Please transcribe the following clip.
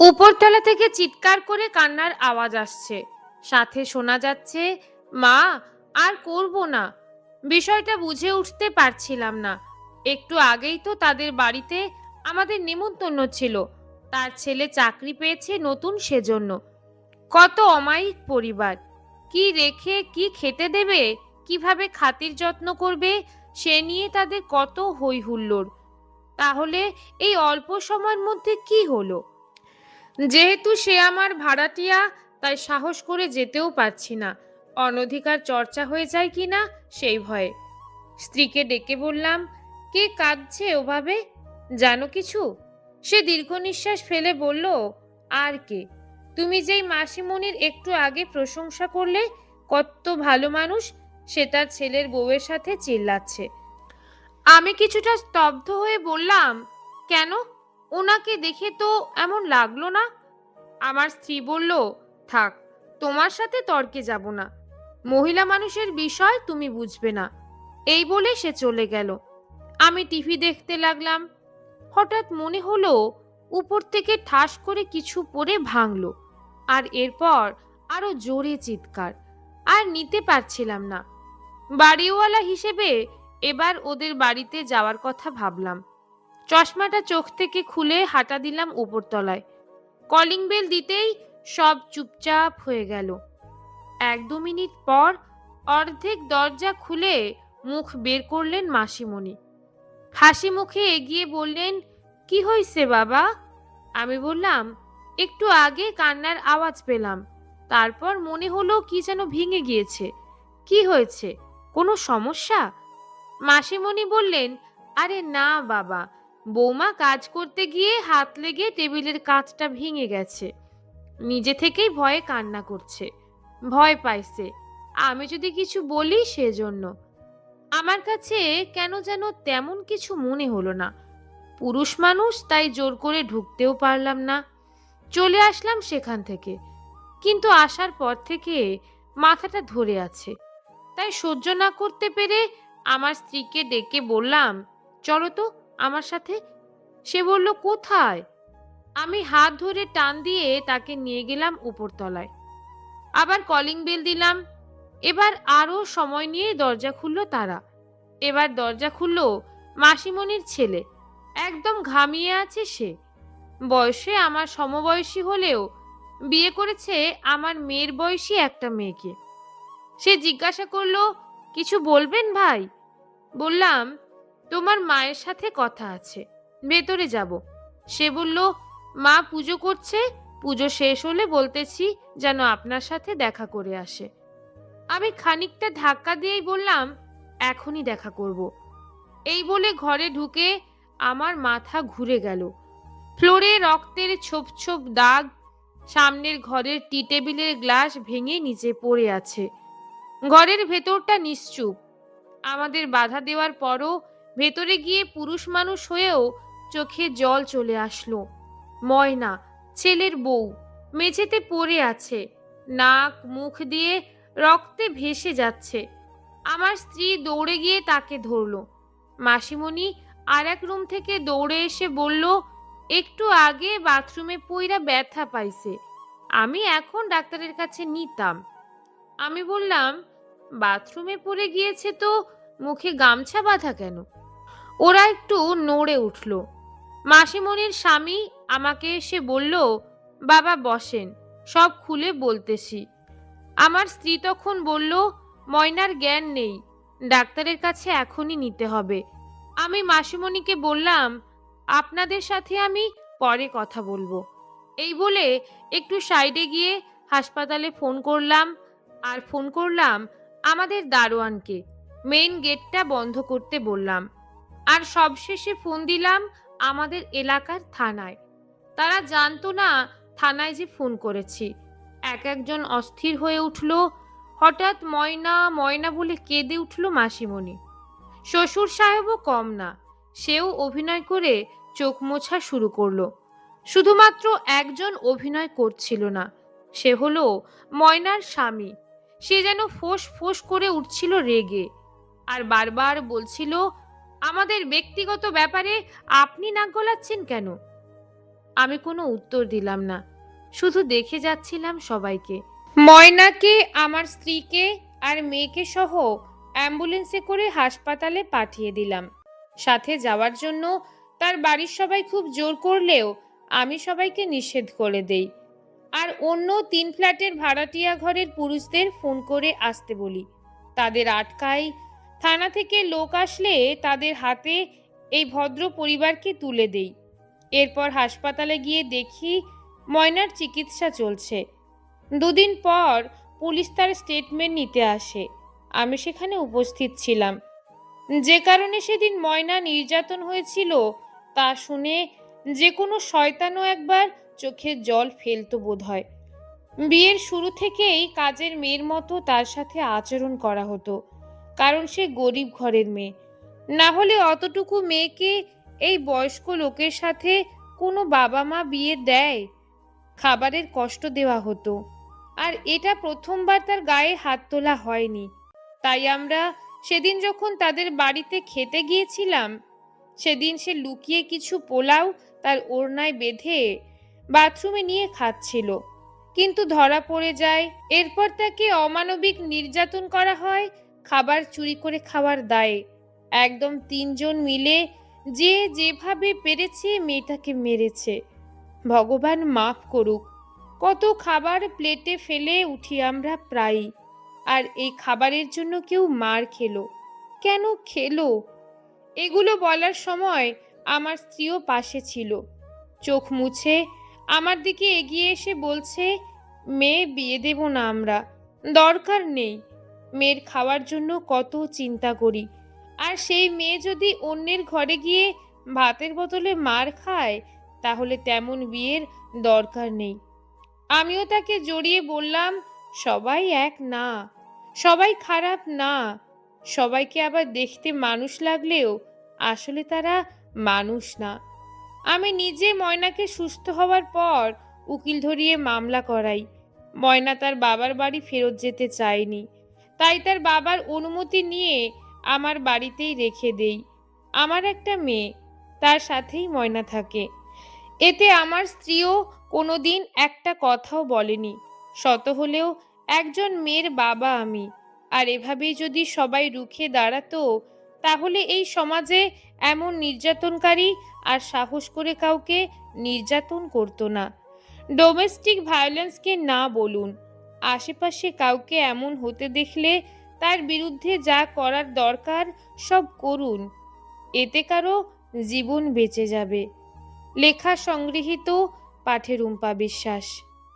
উপরতলা থেকে চিৎকার করে কান্নার আওয়াজ আসছে। সাথে শোনা যাচ্ছে, মা, আর করব না। বিষয়টা বুঝে উঠতে পারছিলাম না। একটু আগেই তো তাদের বাড়িতে আমাদের নেমন্তন্ন ছিল। তার ছেলে চাকরি পেয়েছে নতুন সেজন্য। কত অমায়িক পরিবার। কি রেখে, কি খেতে দেবে, কীভাবে খাতির যত্ন করবে, সে নিয়ে তাদের কত হুল্লোড় তাহলে এই অল্প সময়ের মধ্যে কি হলো? যেহেতু সে আমার ভাড়াটিয়া, তাই সাহস করে যেতেও পারছি না। অনধিকার চর্চা হয়ে যায় কি না, সেই ভয়ে। স্ত্রীকে ডেকে বললাম, কে কাঁদছে ওভাবে? জানো কিছু? সে দীর্ঘ নিঃশ্বাস ফেলে বলল, আর কে? তুমি যেই মাসিমণির একটু আগে প্রশংসা করলে, কত ভালো মানুষ, সে তার ছেলের বউয়ের সাথে চিল্লাচ্ছে। আমি কিছুটা স্তব্ধ হয়ে বললাম, কেন? ওনাকে দেখে তো এমন লাগল না? আমার স্ত্রী বলল, থাক, তোমার সাথে তর্কে যাব না। মহিলা মানুষের বিষয় তুমি বুঝবে না। এই বলে সে চলে গেল। আমি টিভি দেখতে লাগলাম। হঠাৎ মনে হলো, উপর থেকে ঠাস করে কিছু পরে ভাঙলো, আর এরপর আরও জোরে চিৎকার, আর নিতে পারছিলাম না। বাড়িওয়ালা হিসেবে এবার ওদের বাড়িতে যাওয়ার কথা ভাবলাম। চশমাটা চোখ থেকে খুলে হাঁটা দিলাম উপরতলায়। কলিং বেল দিতেই সব চুপচাপ হয়ে গেল। এক দু মিনিট পর অর্ধেক দরজা খুলে মুখ বের করলেন মাসিমণি। হাসি মুখে এগিয়ে বললেন, কি হয়েছে বাবা? আমি বললাম, একটু আগে কান্নার আওয়াজ পেলাম। তারপর মনে হলো কি যেন ভেঙে গিয়েছে। কি হয়েছে? কোনো সমস্যা? মাসিমণি বললেন, আরে না বাবা বৌমা কাজ করতে গিয়ে হাত লেগে টেবিলের কাঁচটা ভেঙে গেছে। নিজে থেকেই ভয়ে কান্না করছে। ভয় পাইছে। আমি যদি কিছু বলি সেজন্য। আমার কাছে কেন যেন তেমন কিছু মনে হলো না। পুরুষ মানুষ, তাই জোর করে ঢুকতেও পারলাম না। চলে আসলাম সেখান থেকে। কিন্তু আসার পর থেকে মাথাটা ধরে আছে। তাই সহ্য না করতে পেরে আমার স্ত্রীকে ডেকে বললাম, চলো তো আমার সাথে? সে বলল, কোথায়? আমি হাত ধরে টান দিয়ে তাকে নিয়ে গেলাম উপরতলায়। আবার কলিং বেল দিলাম। এবার আরও সময় নিয়ে দরজা খুললো তারা। এবার দরজা খুললো মাসিমণির ছেলে। একদম ঘামিয়ে আছে সে। বয়সে আমার সমবয়সী হলেও বিয়ে করেছে আমার মেয়ের বয়সী একটা মেয়েকে। সে জিজ্ঞাসা করল, কিছু বলবেন ভাই? বললাম তোমার মায়ের সাথে কথা আছে। ভেতরে যাব। সে বলল, মা পুজো করছে, পুজো শেষ হলে বলতেছি যেন আপনার সাথে দেখা করে আসে। আমি খানিকটা ধাক্কা দিয়েই বললাম, এখনই দেখা করব। এই বলে ঘরে ঢুকে আমার মাথা ঘুরে গেল। ফ্লোরে রক্তের ছোপ ছোপ দাগ, সামনের ঘরের টি টেবিলের গ্লাস ভেঙে নিচে পড়ে আছে। ঘরের ভেতরটা নিশ্চুপ। আমাদের বাধা দেওয়ার পরও ভেতরে গিয়ে পুরুষ মানুষ হয়েও চোখে জল চলে আসলো। ময়না, ছেলের বউ, মেঝেতে পড়ে আছে। নাক, মুখ দিয়ে রক্তে ভেসে যাচ্ছে। আমার স্ত্রী দৌড়ে গিয়ে তাকে ধরলো। মাসিমণি আর এক রুম থেকে দৌড়ে এসে বলল, একটু আগে বাথরুমে পইরা ব্যথা পাইছে। আমি এখন ডাক্তারের কাছে নিতাম। আমি বললাম, বাথরুমে পড়ে গিয়েছে তো, মুখে গামছা বাঁধা কেন? ওরা একটু নড়ে উঠল। মাসিমণির স্বামী আমাকে এসে বলল, বাবা বসেন, সব খুলে বলতেছি। আমার স্ত্রী তখন বলল, ময়নার জ্ঞান নেই, ডাক্তারের কাছে এখনই নিতে হবে। আমি মাসিমণিকে বললাম, আপনাদের সাথে আমি পরে কথা বলব। এই বলে একটু সাইডে গিয়ে হাসপাতালে ফোন করলাম, আর ফোন করলাম আমাদের দারোয়ানকে। মেইন গেটটা বন্ধ করতে বললাম। আর সবশেষে ফোন দিলাম আমাদের এলাকার থানায়। তারা জানতো না থানায় যে ফোন করেছি। এক একজন অস্থির হয়ে উঠল, হঠাৎ ময়না ময়না বলে কেঁদে উঠল মাসিমণি। শ্বশুর সাহেবও কম না, সেও অভিনয় করে চোখ মোছা শুরু করল। শুধুমাত্র একজন অভিনয় করছিল না, সে হলো ময়নার স্বামী। সে যেন ফোঁস ফোঁস করে উঠছিল রেগে, আর বারবার বলছিল আমাদের ব্যক্তিগত ব্যাপারে আপনি নাক গলাচ্ছেন কেন? আমি কোনো উত্তর দিলাম না, শুধু দেখে যাচ্ছিলাম সবাইকে। ময়নাকে, আমার স্ত্রীকে আর মেয়েকে সহ অ্যাম্বুলেন্সে করে হাসপাতালে পাঠিয়ে দিলাম। সাথে যাওয়ার জন্য তার বাড়ির সবাই খুব জোর করলেও আমি সবাইকে নিষেধ করে দেই। আর অন্য তিন ফ্ল্যাটের ভাড়াটিয়া ঘরের পুরুষদের ফোন করে আসতে বলি। তাদের আটকাই থানা থেকে লোক আসলে তাদের হাতে এই ভদ্র পরিবারকে তুলে দেই। এরপর হাসপাতালে গিয়ে দেখি ময়নার চিকিৎসা চলছে। দুদিন পর পুলিশ তার স্টেটমেন্ট নিতে আসে। আমি সেখানে উপস্থিত ছিলাম। যে কারণে সেদিন ময়না নির্যাতন হয়েছিল তা শুনে যে কোনো শয়তানও একবার চোখে জল ফেলতো বোধ হয় বিয়ের শুরু থেকেই কাজের মেয়ের মতো তার সাথে আচরণ করা হতো। কারণ সে গরিব ঘরের মেয়ে। না হলে অতটুকু মেয়েকে এই বয়স্ক লোকের সাথে কোনো বাবা মা বিয়ে দেয়? খাবারের কষ্ট দেওয়া হতো। আর এটা প্রথমবার তার গায়ে হাত তোলা হয়নি। তাই আমরা সেদিন যখন তাদের বাড়িতে খেতে গিয়েছিলাম, সেদিন সে লুকিয়ে কিছু পোলাও তার ওড়নায় বেঁধে বাথরুমে নিয়ে খাচ্ছিল। কিন্তু ধরা পড়ে যায়, এরপর তাকে অমানবিক নির্যাতন করা হয় খাবার চুরি করে খাওয়ার দায়ে। একদম তিনজন মিলে যে যেভাবে পেরেছে মেয়েটাকে মেরেছে। ভগবান মাফ করুক। কত খাবার প্লেটে ফেলে উঠি আমরা প্রায়ই। আর এই খাবারের জন্য কেউ মার খেলো। কেন খেলো? এগুলো বলার সময় আমার স্ত্রীও পাশে ছিল। চোখ মুছে আমার দিকে এগিয়ে এসে বলছে, মেয়ে, বিয়ে দেব না আমরা। দরকার নেই। মেয়ের খাওয়ার জন্য কত চিন্তা করি। আর সেই মেয়ে যদি অন্যের ঘরে গিয়ে ভাতের বদলে মার খায়, তাহলে তেমন বিয়ের দরকার নেই। আমিও তাকে জড়িয়ে বললাম, সবাই এক না, সবাই খারাপ না, সবাইকে আবার দেখতে মানুষ লাগলেও আসলে তারা মানুষ না। আমি নিজে ময়নাকে সুস্থ হওয়ার পর উকিল ধরিয়ে মামলা করাই। ময়না তার বাবার বাড়ি ফেরত যেতে চায়নি। তাই তার বাবার অনুমতি নিয়ে আমার বাড়িতেই রেখে দেই। আমার একটা মেয়ে, তার সাথেই ময়না থাকে। এতে আমার স্ত্রীও কোনোদিন একটা কথাও বলেনি। শত হলেও একজন মেয়ের বাবা আমি। আর এভাবেই যদি সবাই রুখে দাঁড়াতো, তাহলে এই সমাজে এমন নির্যাতনকারী আর সাহস করে কাউকে নির্যাতন করতো না। ডোমেস্টিক ভায়োলেন্সকে না বলুন। আশেপাশে কাউকে এমন হতে দেখলে তার বিরুদ্ধে যা করার দরকার সব করুন। এতে কারও জীবন বেঁচে যাবে। লেখা সংগৃহীত পাঠে রুম্পা বিশ্বাস।